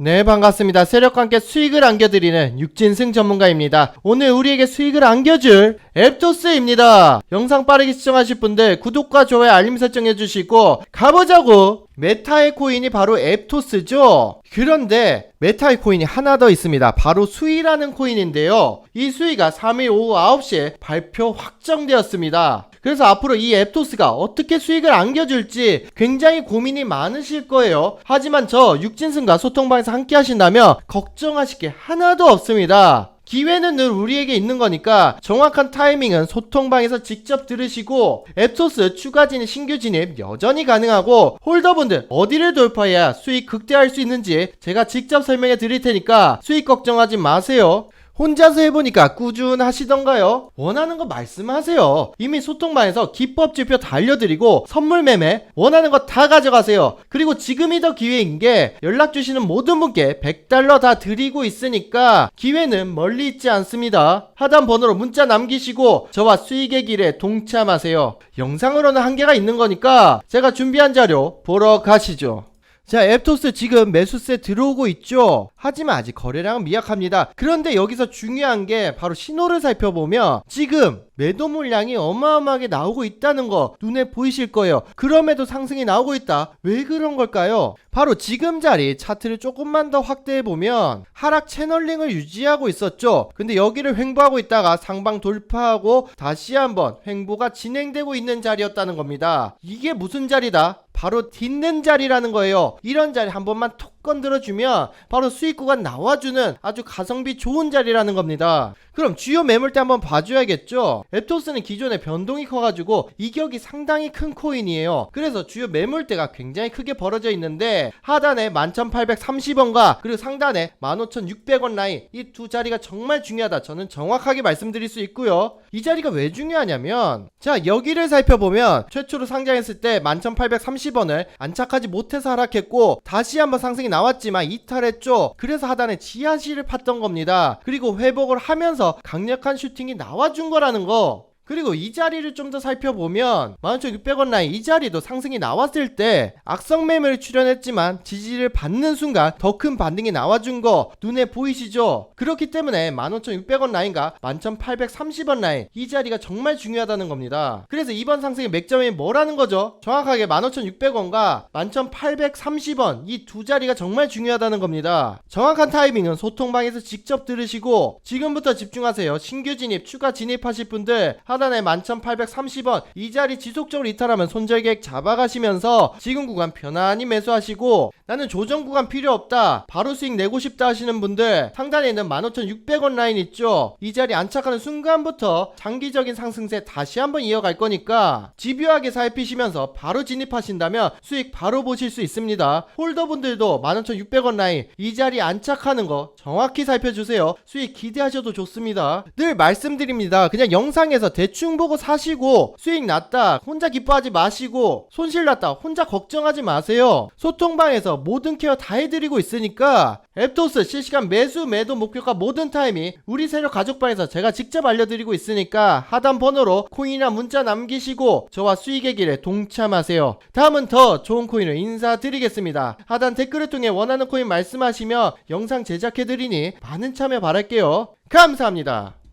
네, 반갑습니다. 세력과 함께 수익을 안겨드리는 육진승 전문가입니다. 오늘 우리에게 수익을 안겨줄 앱토스입니다. 영상 빠르게 시청하실 분들 구독과 좋아요 알림 설정 해주시고 가보자고! 메타의 코인이 바로 앱토스죠? 그런데 메타의 코인이 하나 더 있습니다. 바로 수위라는 코인인데요. 이 수위가 3일 오후 9시에 발표 확정되었습니다. 그래서 앞으로 이 앱토스가 어떻게 수익을 안겨줄지 굉장히 고민이 많으실 거예요. 하지만 저 육진승과 소통방에서 함께 하신다면 걱정하실 게 하나도 없습니다. 기회는 늘 우리에게 있는 거니까 정확한 타이밍은 소통방에서 직접 들으시고 앱토스 추가 진입 신규 진입 여전히 가능하고 홀더분들 어디를 돌파해야 수익 극대화할 수 있는지 제가 직접 설명해 드릴 테니까 수익 걱정하지 마세요. 혼자서 해보니까 꾸준하시던가요? 원하는 거 말씀하세요. 이미 소통방에서 기법 지표 다 알려드리고 선물 매매 원하는 거 다 가져가세요. 그리고 지금이 더 기회인 게 연락 주시는 모든 분께 100달러 다 드리고 있으니까 기회는 멀리 있지 않습니다. 하단 번호로 문자 남기시고 저와 수익의 길에 동참하세요. 영상으로는 한계가 있는 거니까 제가 준비한 자료 보러 가시죠. 자, 앱토스 지금 매수세 들어오고 있죠? 하지만 아직 거래량은 미약합니다. 그런데 여기서 중요한 게 바로 신호를 살펴보면 지금 매도 물량이 어마어마하게 나오고 있다는 거 눈에 보이실 거예요. 그럼에도 상승이 나오고 있다. 왜 그런 걸까요? 바로 지금 자리 차트를 조금만 더 확대해 보면 하락 채널링을 유지하고 있었죠. 근데 여기를 횡보하고 있다가 상방 돌파하고 다시 한번 횡보가 진행되고 있는 자리였다는 겁니다. 이게 무슨 자리다? 바로 딛는 자리라는 거예요. 이런 자리 한 번만 톡 건드려주면 바로 수익 구간 나와주는 아주 가성비 좋은 자리라는 겁니다. 그럼 주요 매물대 한번 봐줘야겠죠? 앱토스는 기존에 변동이 커가지고 이격이 상당히 큰 코인이에요. 그래서 주요 매물대가 굉장히 크게 벌어져 있는데 하단에 11,830원과 그리고 상단에 15,600원 라인 이 두 자리가 정말 중요하다. 저는 정확하게 말씀드릴 수 있고요. 이 자리가 왜 중요하냐면 자 여기를 살펴보면 최초로 상장했을 때 11,830원을 안착하지 못해서 하락했고 다시 한번 상승이 나 왔지만 이탈했죠. 그래서 하단에 지하실을 팠던 겁니다. 그리고 회복을 하면서 강력한 슈팅이 나와준 거라는 거. 그리고 이 자리를 좀 더 살펴보면 11,600원 라인 이 자리도 상승이 나왔을 때 악성 매매를 출현했지만 지지를 받는 순간 더 큰 반등이 나와준 거 눈에 보이시죠? 그렇기 때문에 15,600원 라인과 11,830원 라인 이 자리가 정말 중요하다는 겁니다. 그래서 이번 상승의 맥점이 뭐라는 거죠? 정확하게 15,600원과 11,830원 이 두 자리가 정말 중요하다는 겁니다. 정확한 타이밍은 소통방에서 직접 들으시고 지금부터 집중하세요. 신규 진입, 추가 진입하실 분들 하 단에 11,830원. 이 자리 지속적으로 이탈하면 손절 계획 잡아가시면서 지금 구간 편안히 매수하시고 나는 조정 구간 필요 없다. 바로 수익 내고 싶다 하시는 분들 상단에 있는 15,600원 라인 있죠? 이 자리 안착하는 순간부터 장기적인 상승세 다시 한번 이어갈 거니까 집요하게 살피시면서 바로 진입하신다면 수익 바로 보실 수 있습니다. 홀더분들도 15,600원 라인 이 자리 안착하는 거 정확히 살펴주세요. 수익 기대하셔도 좋습니다. 늘 말씀드립니다. 그냥 영상에서 대충 보고 사시고 수익 났다 혼자 기뻐하지 마시고 손실 났다 혼자 걱정하지 마세요. 소통방에서 모든 케어 다 해드리고 있으니까 앱토스 실시간 매수 매도 목표가 모든 타임이 우리 세력 가족방에서 제가 직접 알려드리고 있으니까 하단 번호로 코인이나 문자 남기시고 저와 수익의 길에 동참하세요. 다음은 더 좋은 코인을 인사드리겠습니다. 하단 댓글을 통해 원하는 코인 말씀하시면 영상 제작해드리니 많은 참여 바랄게요. 감사합니다